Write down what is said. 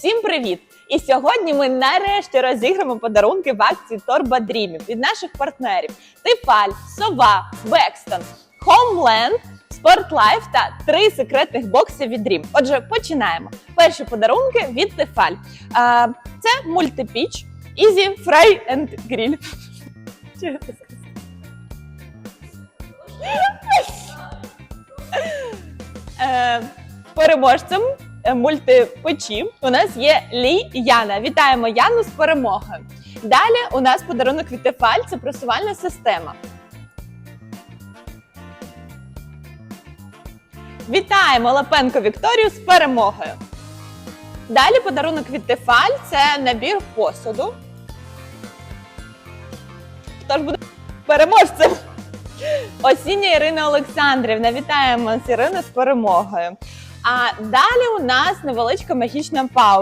Всім привіт! І сьогодні ми нарешті розіграємо подарунки в акції Торба Дрімів від наших партнерів: Тифаль, Сова, Бекстон, Homeland, Спортлайф та три секретних бокси від Dream. Отже, починаємо. Перші подарунки від Тефаль. Це мультипіч Easy Fry and Grill. Переможцем мультипечі у нас є Лі Яна. Вітаємо Яну з перемогою. Далі у нас подарунок від Тефаль це просувальна система. Вітаємо Лапенко Вікторію з перемогою. Далі подарунок від Тефаль це набір посуду. Хто ж буде переможцем? Осіння Ірина Олександрівна. Вітаємо з Іриною з перемогою. А далі у нас невеличка магічна пауза.